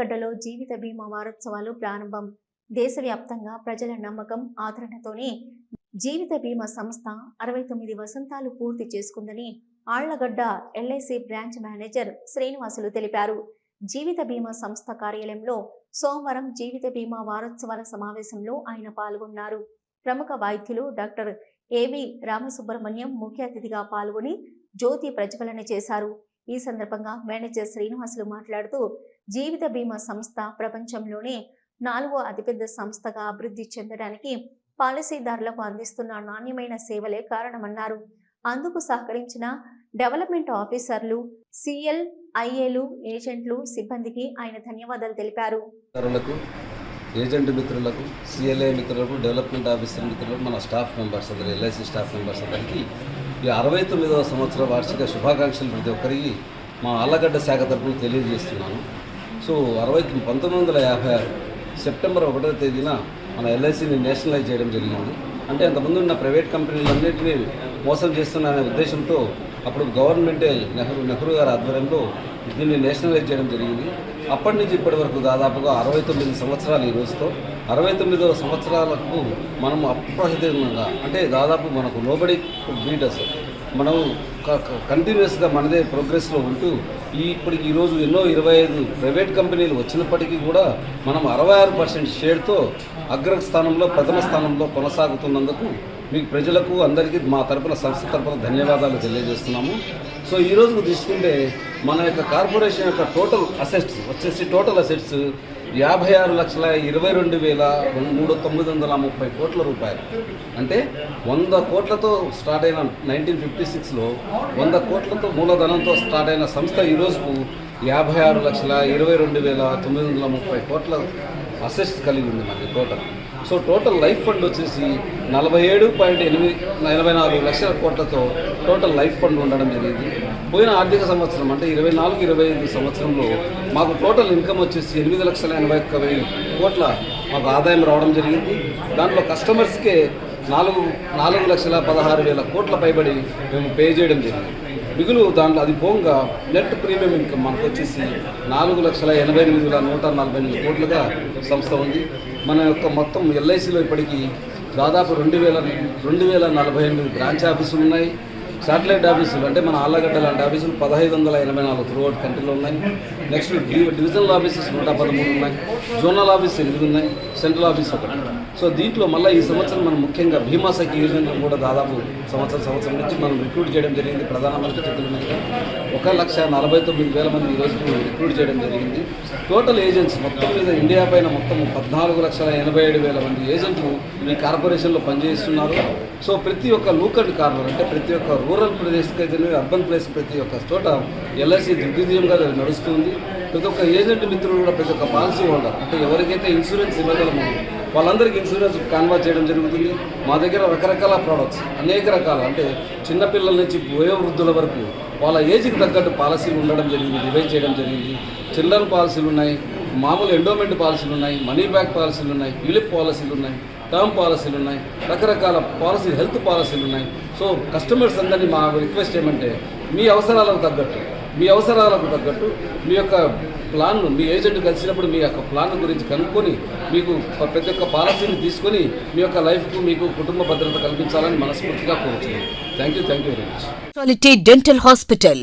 ఆళ్ళగడ్డలో జీవిత బీమా వారోత్సవాలు ప్రారంభం. దేశవ్యాప్తంగా ప్రజల నమ్మకం ఆదరణతోనే జీవిత బీమా సంస్థ అరవై తొమ్మిది వసంతాలు పూర్తి చేసుకుందని Allagadda LIC branch manager Srinivasulu తెలిపారు. జీవిత బీమా సంస్థ కార్యాలయంలో సోమవారం జీవిత బీమా వారోత్సవాల సమావేశంలో ఆయన పాల్గొన్నారు. ప్రముఖ వైద్యులు డాక్టర్ ఏవి రామసుబ్రహ్మణ్యం ముఖ్య అతిథిగా పాల్గొని జ్యోతి ప్రజ్వలన చేశారు. ఈ సందర్భంగా మేనేజర్ శ్రీనివాసులు మాట్లాడుతూ జీవిత బీమా సంస్థ ప్రపంచంలోనే నాలుగో అతిపెద్ద సంస్థగా అభివృద్ధి చెందడానికి పాలసీదారులకు అందిస్తున్న నాణ్యమైన సేవలే కారణమన్నారు. అందుకు సహకరించిన డెవలప్మెంట్ ఆఫీసర్లు సిఎల్ ఐఏలు ఏజెంట్లు సిబ్బందికి ఆయన ధన్యవాదాలు తెలిపారు. ఏజెంట్ మిత్రులకు సిఎల్ఏ మిత్రులకు డెవలప్మెంట్ ఆఫీసర్ మిత్రులకు మన స్టాఫ్ మెంబర్స్ అందరూ ఎల్ఐసి స్టాఫ్ మెంబర్స్ అందరికీ ఈ అరవై తొమ్మిదవ సంవత్సర వార్షిక శుభాకాంక్షలు ప్రతి ఒక్కరికి మా ఆళ్ళగడ్డ శాఖ తరఫున తెలియజేస్తున్నాను. సో అరవై పంతొమ్మిది వందల యాభై ఆరు సెప్టెంబర్ ఒకటో తేదీన మన ఎల్ఐసిని నేషనలైజ్ చేయడం జరిగింది అంటే అంతకుముందు ఉన్న ప్రైవేట్ కంపెనీలన్నింటినీ మోసం చేస్తున్నారనే ఉద్దేశంతో అప్పుడు గవర్నమెంటే నెహ్రూ నెహ్రూ గారి ఆధ్వర్యంలో దీన్ని నేషనలైజ్ చేయడం జరిగింది. అప్పటి నుంచి ఇప్పటి వరకు దాదాపుగా అరవై తొమ్మిది సంవత్సరాలు ఈ రోజుతో అరవై తొమ్మిదవ సంవత్సరాలకు మనం అప్రహితంగా అంటే దాదాపు మనకు లోబడి బీటర్స్ మనం కంటిన్యూస్గా మనదే ప్రోగ్రెస్లో ఉంటూ ఈ ఇప్పటికి ఈరోజు ఎన్నో ఇరవై ఐదు ప్రైవేట్ కంపెనీలు వచ్చినప్పటికీ కూడా మనం అరవై ఆరు పర్సెంట్ షేర్తో అగ్ర స్థానంలో ప్రథమ స్థానంలో కొనసాగుతున్నందుకు మీకు ప్రజలకు అందరికీ మా తరపున సంస్థ తరపున ధన్యవాదాలు తెలియజేస్తున్నాము. సో ఈ రోజు తీసుకుంటే మన యొక్క కార్పొరేషన్ యొక్క టోటల్ అసెట్స్ వచ్చేసి టోటల్ అసెట్స్ యాభై ఆరు లక్షల ఇరవై రెండు వేల మూడు తొమ్మిది వందల ముప్పై కోట్ల రూపాయలు. అంటే వంద కోట్లతో స్టార్ట్ అయిన నైన్టీన్ ఫిఫ్టీ సిక్స్లో వంద కోట్లతో మూలధనంతో స్టార్ట్ అయిన సంస్థ ఈ యాభై ఆరు లక్షల ఇరవై రెండు వేల తొమ్మిది వందల ముప్పై కోట్ల అసెట్స్ కలిగి ఉంది మనకి total so total life fund వచ్చేసి నలభై ఏడు పాయింట్ ఎనిమిది ఎనభై నాలుగు లక్షల కోట్లతో టోటల్ లైఫ్ ఫండ్ ఉండడం జరిగింది. పోయిన ఆర్థిక సంవత్సరం అంటే ఇరవై నాలుగు ఇరవై ఐదు సంవత్సరంలో మాకు టోటల్ ఇన్కమ్ వచ్చేసి ఎనిమిది లక్షల ఎనభై ఒక్క వెయ్యి కోట్ల మాకు ఆదాయం రావడం జరిగింది. దాంట్లో కస్టమర్స్కే నాలుగు నాలుగు లక్షల పదహారు వేల కోట్ల పైబడి మేము పే చేయడం జరిగింది. మిగులు దాంట్లో అది పోగా నెట్ ప్రీమియం ఇన్కమ్ మనకు వచ్చేసి నాలుగు లక్షల ఎనభై ఎనిమిది వేల నూట నలభై ఎనిమిది కోట్లుగా సంస్థ ఉంది. మన యొక్క మొత్తం ఎల్ఐసిలో ఇప్పటికీ దాదాపు రెండు వేల రెండు వేల నలభై ఎనిమిది బ్రాంచ్ ఆఫీసులు ఉన్నాయి. శాటిలైట్ ఆఫీసులు అంటే మన ఆళ్ళగడ్డ లాంటి ఆఫీసులు పదహైదు వందల ఎనభై నాలుగు త్రూఅవుట్ కంట్రీలో ఉన్నాయి. నెక్స్ట్ డి- డివిజనల్ ఆఫీసెస్ నూట పదమూడు ఉన్నాయి. జోనల్ ఆఫీస్ ఎనిమిది ఉన్నాయి. సెంట్రల్ ఆఫీస్ ఒకటి. సో దీంట్లో మళ్ళీ ఈ సంవత్సరం మనం ముఖ్యంగా భీమా సఖి యోజన కూడా దాదాపు సంవత్సరం సంవత్సరం నుంచి మనం రిక్రూట్ చేయడం జరిగింది. ప్రధానమంత్రి చెప్పిన ఒక లక్ష నలభై తొమ్మిది వేల మంది ఈరోజు రిక్రూట్ చేయడం జరిగింది. టోటల్ ఏజెంట్స్ మొత్తం మీద ఇండియా పైన మొత్తం పద్నాలుగు లక్షల ఎనభై ఏడు వేల మంది ఏజెంట్లు మీ కార్పొరేషన్లో పనిచేస్తున్నారు. సో ప్రతి ఒక్క లూకల్ కార్నర్ అంటే ప్రతి ఒక్క రూరల్ ప్రదేశ్కి అయితే అర్బన్ ప్లేస్ ప్రతి ఒక్క చోట ఎల్ఐసి దిగ్విజయంగా నడుస్తుంది. ప్రతి ఒక్క ఏజెంట్ మిత్రులు కూడా ప్రతి ఒక్క పాలసీ హోల్డర్ అంటే ఎవరికైతే ఇన్సూరెన్స్ ఇవ్వగలమో వాళ్ళందరికీ ఇన్సూరెన్స్ కాన్వర్ట్ చేయడం జరుగుతుంది. మా దగ్గర రకరకాల ప్రోడక్ట్స్ అనేక రకాల అంటే చిన్నపిల్లల నుంచి వయోవృద్ధుల వరకు వాళ్ళ ఏజ్కి తగ్గట్టు పాలసీలు ఉండడం జరిగింది డివైడ్ చేయడం జరిగింది. చిల్డ్రన్ పాలసీలు ఉన్నాయి మామూలు ఎండోమెంట్ పాలసీలు ఉన్నాయి మనీ బ్యాక్ పాలసీలు ఉన్నాయి యూలిప్ పాలసీలు ఉన్నాయి. టర్మ్ పాలసీలు ఉన్నాయి రకరకాల పాలసీ హెల్త్ పాలసీలు ఉన్నాయి. సో కస్టమర్స్ అందరినీ మా రిక్వెస్ట్ ఏమంటే మీ అవసరాలకు తగ్గట్టు మీ అవసరాలకు తగ్గట్టు మీ యొక్క ప్లాన్ను మీ ఏజెంట్ కలిసినప్పుడు మీ యొక్క ప్లాన్ గురించి కనుక్కొని మీకు ప్రతి ఒక్క పాలసీని తీసుకొని మీ యొక్క లైఫ్కు మీకు కుటుంబ భద్రత కల్పించాలని మనస్ఫూర్తిగా కోరుతున్నాను thank you thank you very much dental hospital